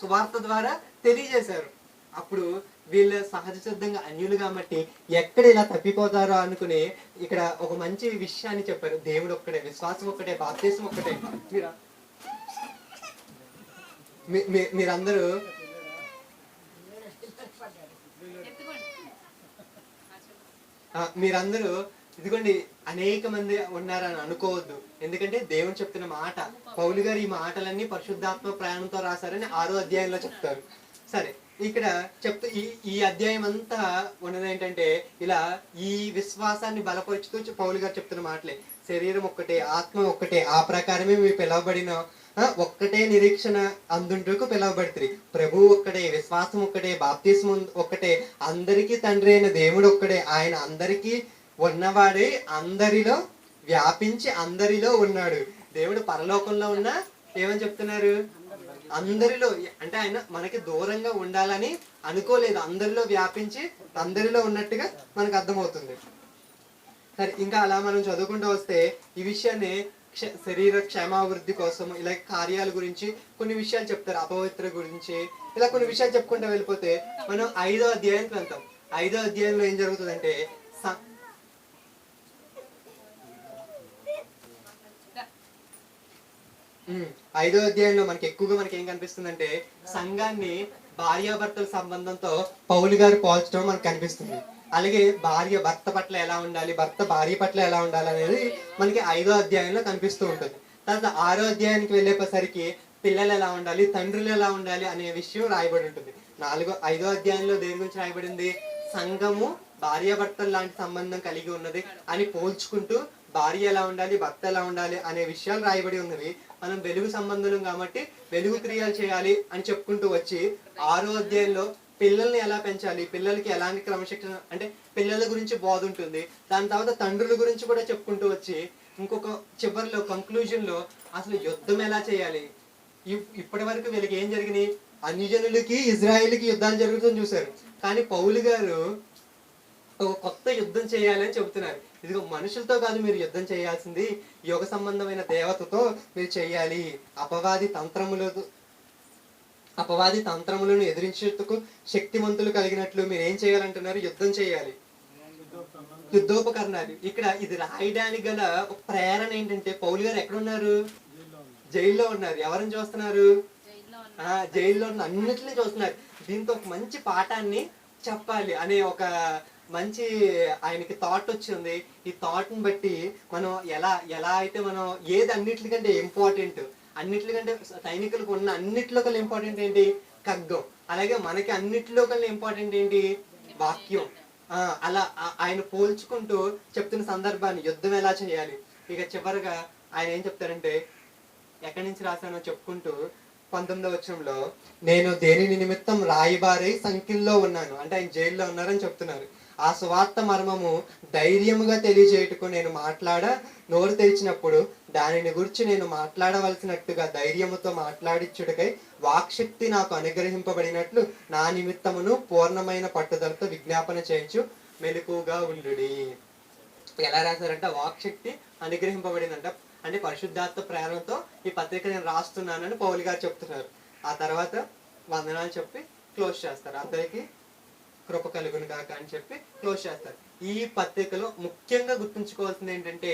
సువార్త ద్వారా తెలియజేశారు. అప్పుడు వీళ్ళ సహజ సిద్ధంగా అన్యులు కాబట్టి ఎక్కడ ఇలా తప్పిపోతారో అనుకుని ఇక్కడ ఒక మంచి విషయాన్ని చెప్పారు. దేవుడు ఒక్కడే విశ్వాసం ఒక్కటే బాప్తీసం ఒక్కటే. మీరు మీరందరూ మీరందరూ ఇదిగోండి అనేక మంది ఉన్నారని అనుకోవద్దు. ఎందుకంటే దేవుడు చెప్తున్న మాట పౌలు గారు ఈ మాటలన్నీ పరిశుద్ధాత్మ ప్రయాణంతో రాశారని ఆరో అధ్యాయంలో చెప్తారు. సరే ఇక్కడ చెప్తూ ఈ ఈ అధ్యాయం అంతా ఉన్నది ఏంటంటే ఇలా ఈ విశ్వాసాన్ని బలపరుచుతూ పౌలు గారు చెప్తున్న మాటలే. శరీరం ఒక్కటే ఆత్మ ఒక్కటే ఆ ప్రకారమే మీరు పిలవబడిన ఒక్కటే నిరీక్షణ అందుంటకు పిలవబడుతుంది ప్రభు ఒక్కడే విశ్వాసం ఒక్కటే బాప్తిస్మ ఒక్కటే అందరికీ తండ్రి అయిన దేవుడు ఒక్కడే. ఆయన అందరికీ ఉన్నవాడే అందరిలో వ్యాపించి అందరిలో ఉన్నాడు. దేవుడు పరలోకంలో ఉన్న ఏమని చెప్తున్నారు? అందరిలో అంటే ఆయన మనకి దూరంగా ఉండాలని అనుకోలేదు. అందరిలో వ్యాపించి అందరిలో ఉన్నట్టుగా మనకు అర్థమవుతుంది. సరే ఇంకా అలా మనం చదువుకుంటూ వస్తే ఈ విషయాన్ని క్ష- శరీర క్షేమాభివృద్ధి కోసం ఇలా కార్యాల గురించి కొన్ని విషయాలు చెప్తారు. అపవిత్ర గురించి ఇలా కొన్ని విషయాలు చెప్పుకుంటూ వెళ్ళిపోతే మనం ఐదో అధ్యాయానికి వెళ్తాం ఐదో అధ్యాయంలో ఏం జరుగుతుందంటే ఐదో అధ్యాయంలో మనకి ఎక్కువగా మనకి ఏం కనిపిస్తుందంటే సంఘాన్ని భార్యాభర్తల సంబంధంతో పౌలు గారు పోల్చడం మనకు కనిపిస్తుంది. అలాగే భార్య భర్త పట్ల ఎలా ఉండాలి భర్త భార్య పట్ల ఎలా ఉండాలి అనేది మనకి ఐదో అధ్యాయంలో కనిపిస్తూ ఉంటుంది. తర్వాత ఆరో అధ్యాయానికి వెళ్ళేసరికి పిల్లలు ఎలా ఉండాలి తండ్రులు ఎలా ఉండాలి అనే విషయం రాయబడి ఉంటుంది. నాలుగో ఐదో అధ్యాయంలో దేని గురించి రాయబడింది? సంఘము భార్యాభర్తలు లాంటి సంబంధం కలిగి ఉన్నది అని పోల్చుకుంటూ భార్య ఎలా ఉండాలి భర్త ఎలా ఉండాలి అనే విషయాలు రాయబడి ఉన్నవి. మనం వెలుగు సంబంధం కాబట్టి వెలుగు క్రియలు చేయాలి అని చెప్పుకుంటూ వచ్చి ఆరో అధ్యాయంలో పిల్లల్ని ఎలా పెంచాలి పిల్లలకి ఎలాంటి క్రమశిక్షణ అంటే పిల్లల గురించి బోధ ఉంటుంది. దాని తర్వాత తండ్రుల గురించి కూడా చెప్పుకుంటూ వచ్చి ఇంకొక చివరిలో కంక్లూజన్లో అసలు యుద్ధం ఎలా చేయాలి? ఇప్- ఇప్పటి వరకు వీళ్ళకి ఏం జరిగినాయి? అన్యజనులకి ఇజ్రాయిల్కి యుద్ధాలు జరుగుతుంది చూశారు. కానీ పౌలు గారు ఒక కొత్త యుద్ధం చేయాలని చెబుతున్నారు. ఇదిగో మనుషులతో కాదు మీరు యుద్ధం చేయాల్సింది యోగ సంబంధమైన దేవతతో మీరు చేయాలి. అపవాది తంత్రములతో అపవాది తంత్రములను ఎదిరించేందుకు శక్తివంతులు కలిగినట్లు మీరు ఏం చేయాలంటున్నారు? యుద్ధం చేయాలి. యుద్ధోపకరణాలు. ఇక్కడ ఇది రాయడానికి గల ఒక ప్రేరణ ఏంటంటే పౌలు గారు ఎక్కడ ఉన్నారు జైల్లో ఉన్నారు. ఎవరిని చూస్తున్నారు? ఆ జైల్లో ఉన్న అన్నిటిని చూస్తున్నారు. దీంతో ఒక మంచి పాఠాన్ని చెప్పాలి అనే ఒక మంచి ఆయనకి థాట్ వచ్చింది. ఈ థాట్ని బట్టి మనం ఎలా ఎలా అయితే మనం ఏది అన్నిటికంటే ఇంపార్టెంట్ అన్నిటికంటే సైనికులకు ఉన్న అన్నిటిలో కల్లా ఇంపార్టెంట్ ఏంటి? ఖడ్గం. అలాగే మనకి అన్నిటిలో కల్లా ఇంపార్టెంట్ ఏంటి? వాక్యం. అలా ఆయన పోల్చుకుంటూ చెప్తున్న సందర్భాన్ని యుద్ధం ఎలా చేయాలి? ఇక చివరిగా ఆయన ఏం చెప్తారంటే ఎక్కడి నుంచి రాశానో చెప్పుకుంటూ పంతొమ్మిదవ వచ్చంలో నేను దేనిని నిమిత్తం రాయిబారై సంఖ్యల్లో ఉన్నాను. అంటే ఆయన జైల్లో ఉన్నారని చెప్తున్నారు. ఆ సువార్త మర్మము ధైర్యముగా తెలియజేయటకు నేను మాట్లాడ నోరు తెరిచినప్పుడు దానిని గురించి నేను మాట్లాడవలసినట్టుగా ధైర్యముతో మాట్లాడిచ్చుటకై వాక్శక్తి నాకు అనుగ్రహింపబడినట్లు నా నిమిత్తమును పూర్ణమైన పట్టుదలతో విజ్ఞాపన చేయించు. మెలకుగా ఉండుడి. ఎలా రాశారంటే? వాక్శక్తి అనుగ్రహింపబడిందంట అంటే పరిశుద్ధాత్మ ప్రేరణతో ఈ పత్రిక నేను రాస్తున్నానని పౌలు గారు చెప్తున్నారు. ఆ తర్వాత వందనాలు చెప్పి క్లోజ్ చేస్తారు. అందరికి కృప కలుగును కాక అని చెప్పి క్లోజ్ చేస్తారు. ఈ పత్రికలో ముఖ్యంగా గుర్తుంచుకోవాల్సింది ఏంటంటే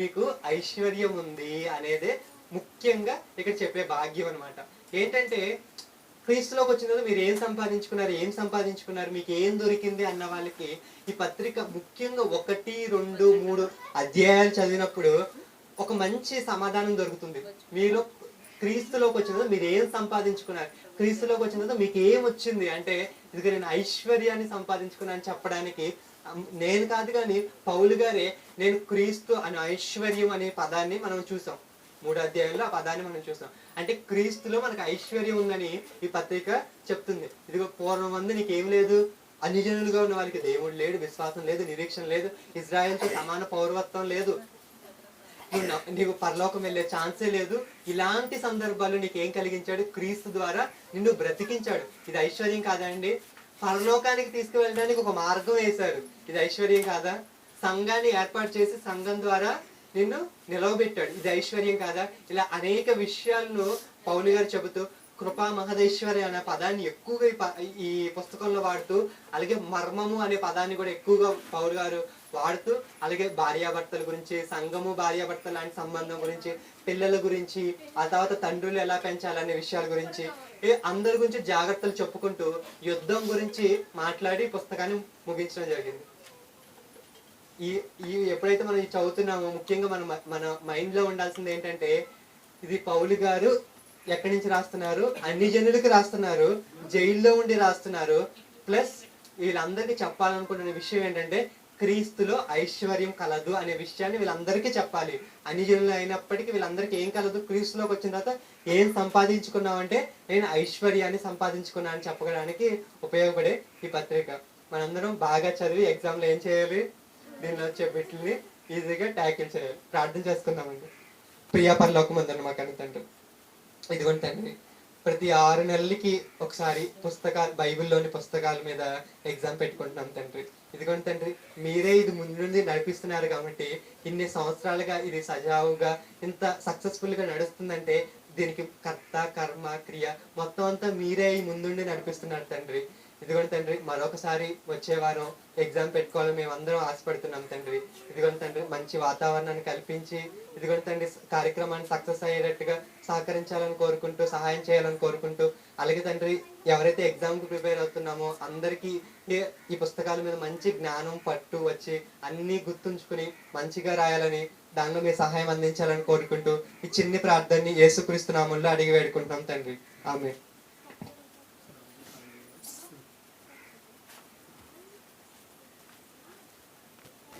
మీకు ఐశ్వర్యం ఉంది అనేది ముఖ్యంగా ఇక్కడ చెప్పే భాగ్యం అన్నమాట. ఏంటంటే క్రీస్తులోకి వచ్చిన తర్వాత మీరు ఏం సంపాదించుకున్నారు ఏం సంపాదించుకున్నారు మీకు ఏం దొరికింది అన్న వాళ్ళకి ఈ పత్రిక ముఖ్యంగా ఒకటి రెండు మూడు అధ్యాయాలు చదివినప్పుడు ఒక మంచి సమాధానం దొరుకుతుంది. మీరు క్రీస్తులోకి వచ్చిన తర్వాత మీరు ఏం సంపాదించుకున్నారు క్రీస్తులోకి వచ్చిన తర్వాత మీకు ఏం వచ్చింది అంటే ఇదిగో నేను ఐశ్వర్యాన్ని సంపాదించుకున్నాను చెప్పడానికి నేను కాదు కానీ పౌలు గారే నేను క్రీస్తు అనే ఐశ్వర్యం అనే పదాన్ని మనం చూసాం. మూడో అధ్యాయంలో ఆ పదాన్ని మనం చూసాం. అంటే క్రీస్తులో మనకు ఐశ్వర్యం ఉందని ఈ పత్రిక చెప్తుంది. ఇదిగో పూర్వం మంది నీకేం లేదు? అన్యజనులుగా ఉన్న వారికి దేవుడు లేడు విశ్వాసం లేదు నిరీక్షణ లేదు ఇజ్రాయెల్తో సమాన పౌరవత్వం లేదు. నీకు పరలోకం వెళ్ళే ఛాన్సే లేదు. ఇలాంటి సందర్భాలు నీకు ఏం కలిగించాడు? క్రీస్తు ద్వారా నిన్ను బ్రతికించాడు. ఇది ఐశ్వర్యం కాదండి. పరలోకానికి తీసుకువెళ్ళడానికి ఒక మార్గం వేశారు ఇది ఐశ్వర్యం కాదా? సంఘాన్ని ఏర్పాటు చేసి సంఘం ద్వారా నిన్ను నిలవబెట్టాడు. ఇది ఐశ్వర్యం కాదా? ఇలా అనేక విషయాలను పౌలు గారు చెబుతూ కృపా మహదేశ్వరి అనే పదాన్ని ఎక్కువగా ఈ ప- ఈ పుస్తకంలో వాడుతూ అలాగే మర్మము అనే పదాన్ని కూడా ఎక్కువగా పౌరు గారు వాడుతూ అలాగే భార్యాభర్తల గురించి సంఘము భార్యాభర్తల లాంటి సంబంధం గురించి పిల్లల గురించి ఆ తర్వాత తండ్రులు ఎలా పెంచాలనే విషయాల గురించి అందరి గురించి జాగ్రత్తలు చెప్పుకుంటూ యుద్ధం గురించి మాట్లాడి పుస్తకాన్ని ముగించడం జరిగింది. ఈ ఈ ఎప్పుడైతే మనం చదువుతున్నామో ముఖ్యంగా మనం మన మైండ్లో ఉండాల్సింది ఏంటంటే ఇది పౌలు గారు ఎక్కడి నుంచి రాస్తున్నారు? అన్ని జనులకు రాస్తున్నారు జైల్లో ఉండి రాస్తున్నారు. ప్లస్ వీళ్ళందరికీ చెప్పాలనుకుంటున్న విషయం ఏంటంటే క్రీస్తులో ఐశ్వర్యం కలదు అనే విషయాన్ని వీళ్ళందరికీ చెప్పాలి. అనిజనులు అయినప్పటికీ వీళ్ళందరికీ ఏం కలదు? క్రీస్తులోకి వచ్చిన తర్వాత ఏం సంపాదించుకున్నామంటే నేను ఐశ్వర్యాన్ని సంపాదించుకున్నా అని చెప్పడానికి ఉపయోగపడే ఈ పత్రిక. మనందరం బాగా చదివి ఎగ్జామ్లో ఏం చేయాలి? దీనిలో వచ్చే బిట్లని ఈజీగా ట్యాకిల్ చేయాలి. ప్రార్థన చేసుకుందామండి. ప్రియా పరలోకమందండి మాకు అని తండ్రి ఇదిగోండి తండ్రి. ప్రతి ఆరు నెలలకి ఒకసారి పుస్తకాలు బైబిల్లోని పుస్తకాల మీద ఎగ్జామ్ పెట్టుకుంటున్నాం తండ్రి. ఇదిగోండి తండ్రి మీరే ఇది ముందు నుండి నడిపిస్తున్నారు కాబట్టి ఇన్ని సంవత్సరాలుగా ఇది సజావుగా ఇంత సక్సెస్ఫుల్గా నడుస్తుందంటే దీనికి కర్త కర్మ క్రియ మొత్తం అంతా మీరే ఈ ముందుండి నడిపిస్తున్నారు తండ్రి. ఇదిగోండి తండ్రి మరొకసారి వచ్చే వారం ఎగ్జామ్ పెట్టుకోవాలని మేము అందరం ఆశపడుతున్నాం తండ్రి. ఇదిగోండి తండ్రి మంచి వాతావరణాన్ని కల్పించి ఇదిగోండి తండ్రి కార్యక్రమాన్ని సక్సెస్ అయ్యేటట్టుగా సహకరించాలని కోరుకుంటూ సహాయం చేయాలని కోరుకుంటూ అలాగే తండ్రి ఎవరైతే ఎగ్జామ్కి ప్రిపేర్ అవుతున్నామో అందరికీ ఈ- పుస్తకాల మీద మంచి జ్ఞానం పట్టు వచ్చి అన్ని గుర్తుంచుకుని మంచిగా రాయాలని దానిలో మీ సహాయం అందించాలని కోరుకుంటూ ఈ చిన్ని ప్రార్థనని యేసుక్రీస్తు నామంలో అడిగి వేడుకుంటున్నాం తండ్రి. ఆమె